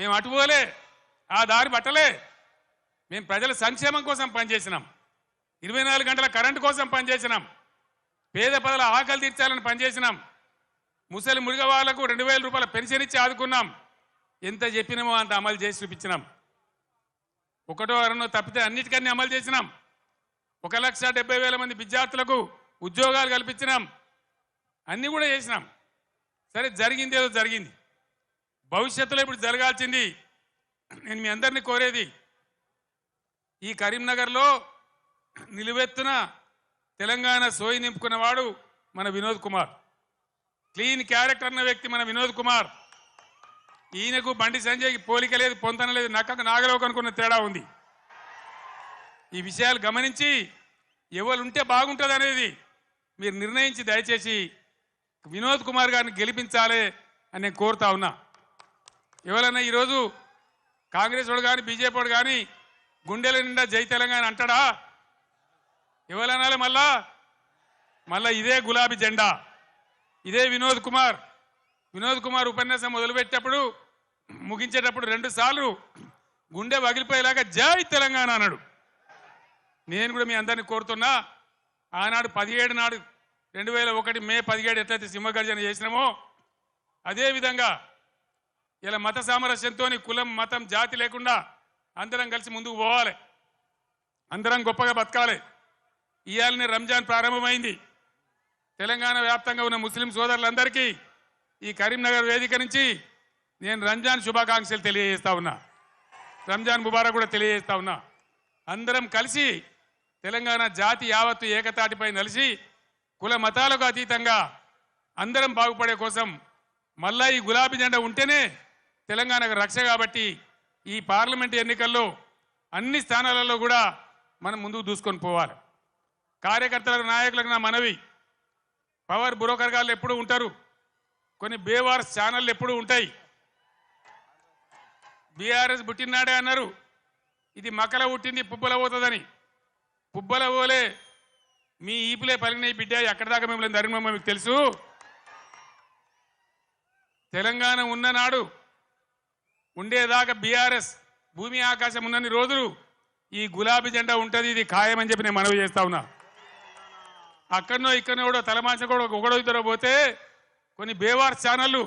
మేము అటుపోలే ఆ దారి పట్టలే. మేము ప్రజల సంక్షేమం కోసం పనిచేసినాం. ఇరవై నాలుగు గంటల కరెంటు కోసం పనిచేసినాం. పేద ప్రజల ఆకలి తీర్చాలని పనిచేసినాం. ముసలి మురిగ వాళ్ళకు రెండు వేల రూపాయల పెన్షన్ ఇచ్చి ఆదుకున్నాం. ఎంత చెప్పినామో అంత అమలు చేసి చూపించినాం. ఒకటో అరణో తప్పితే అన్నిటికన్నీ అమలు చేసినాం. ఒక లక్ష డెబ్బై వేల మంది విద్యార్థులకు ఉద్యోగాలు కల్పించినాం. అన్నీ కూడా చేసినాం. సరే జరిగింది ఏదో జరిగింది. భవిష్యత్తులో ఇప్పుడు జరగాల్సింది నేను మీ అందరినీ కోరేది ఈ కరీంనగర్లో నిలువెత్తున తెలంగాణ సోయి నింపుకున్నవాడు మన వినోద్ కుమార్. క్లీన్ క్యారెక్టర్ అన్న వ్యక్తి మన వినోద్ కుమార్. ఈయనకు బండి సంజయ్కి పోలిక లేదు పొందన లేదు నక్కకు నాగలోకి అనుకున్న తేడా ఉంది. ఈ విషయాలు గమనించి ఎవరు ఉంటే బాగుంటుంది అనేది మీరు నిర్ణయించి దయచేసి వినోద్ కుమార్ గారిని గెలిపించాలి అని నేను కోరుతా ఉన్నా. ఎవరైనా ఈరోజు కాంగ్రెస్ వాడు కానీ బీజేపీ వాడు కానీ గుండెల నిండా జై తెలంగాణ అంటాడా? ఎవరనాలి మళ్ళా? మళ్ళా ఇదే గులాబీ జెండా. ఇదే వినోద్ కుమార్. వినోద్ కుమార్ ఉపన్యాసం మొదలుపెట్టేటప్పుడు ముగించేటప్పుడు రెండు సార్లు గుండె పగిలిపోయేలాగా జై తెలంగాణ అన్నాడు. నేను కూడా మీ అందరిని కోరుతున్నా ఆనాడు పదిహేడు నాడు రెండు వేల ఒకటి మే పదిహేడు ఎట్లయితే సింహగర్జన చేసినామో అదేవిధంగా ఇలా మత సామరస్యంతో కులం మతం జాతి లేకుండా అందరం కలిసి ముందుకు పోవాలి. అందరం గొప్పగా బతకాలి. ఇవాళనే రంజాన్ ప్రారంభమైంది. తెలంగాణ వ్యాప్తంగా ఉన్న ముస్లిం సోదరులందరికీ ఈ కరీంనగర్ వేదిక నుంచి నేను రంజాన్ శుభాకాంక్షలు తెలియజేస్తా ఉన్నా. రంజాన్ ముబారక్ కూడా తెలియజేస్తా ఉన్నా. అందరం కలిసి తెలంగాణ జాతి యావత్తు ఏకతాటిపై నలిసి కుల మతాలకు అతీతంగా అందరం బాగుపడే కోసం మళ్ళా ఈ గులాబీ జెండా ఉంటేనే తెలంగాణకు రక్ష కాబట్టి ఈ పార్లమెంట్ ఎన్నికల్లో అన్ని స్థానాలలో కూడా మనం ముందుకు దూసుకొని పోవాలి. కార్యకర్తలకు నాయకులకు నా మనవి. పవర్ బ్రోకర్ ఎప్పుడు ఉంటారు. కొన్ని బేవార్స్ ఛానళ్ళు ఎప్పుడు ఉంటాయి. బీఆర్ఎస్ పుట్టినాడే అన్నారు. ఇది మకల పుట్టింది పుబ్బల పోతుందని. పుబ్బల పోలే మీ ఈపులే పలిగినాయి బిడ్డ ఎక్కడి దాకా మిమ్మల్ని ధరిమమ్మ మీకు తెలుసు. తెలంగాణ ఉన్ననాడు ఉండేదాకా బీఆర్ఎస్ భూమి ఆకాశం ఉన్నన్ని రోజులు ఈ గులాబీ జెండా ఉంటుంది ఇది ఖాయమని చెప్పి నేను మనవి చేస్తా ఉన్నా. అక్కడనో ఇక్కడనో కూడా తలమాంచ కూడా ఒకడో ఇద్దరు పోతే కొన్ని బేవార్ ఛానళ్ళు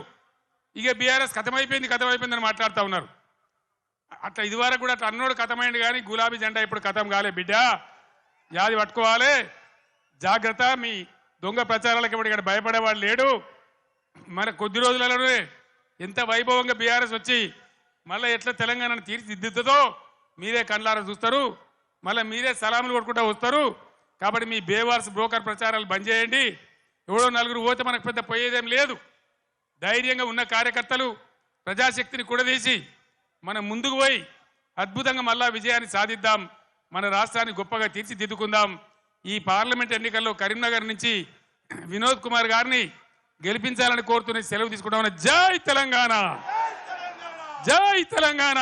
ఇక బీఆర్ఎస్ కథమైపోయింది కథమైపోయిందని మాట్లాడుతూ ఉన్నారు. అట్లా ఇదివరకు కూడా అట్లా అన్నోడు కథమైంది కానీ గులాబీ జెండా ఇప్పుడు కథం కాలే బిడ్డ. యాది పట్టుకోవాలి. జాగ్రత్త మీ దొంగ ప్రచారాలకు ఇప్పుడు ఇక్కడ భయపడేవాడు లేడు. మన కొద్ది రోజులలోనే ఎంత వైభవంగా బీఆర్ఎస్ వచ్చి మళ్ళీ ఎట్లా తెలంగాణను తీర్చిదిద్దుతో మీరే కండ్లారా చూస్తారు. మళ్ళీ మీరే సలాములు కొట్టుకుంటా వస్తారు. కాబట్టి మీ బేవార్స్ బ్రోకర్ ప్రచారాలు బంద్ చేయండి. ఎవడో నలుగురు పోతే మనకు పెద్ద పోయేదేం లేదు. ధైర్యంగా ఉన్న కార్యకర్తలు ప్రజాశక్తిని కూడదీసి మనం ముందుకు పోయి అద్భుతంగా మళ్ళా విజయాన్ని సాధిద్దాం. మన రాష్ట్రాన్ని గొప్పగా తీర్చిదిద్దుకుందాం. ఈ పార్లమెంట్ ఎన్నికల్లో కరీంనగర్ నుంచి వినోద్ కుమార్ గారిని గెలిపించాలని కోరుతున్న సెలవు తీసుకుంటామని జై తెలంగాణ! జై తెలంగాణ.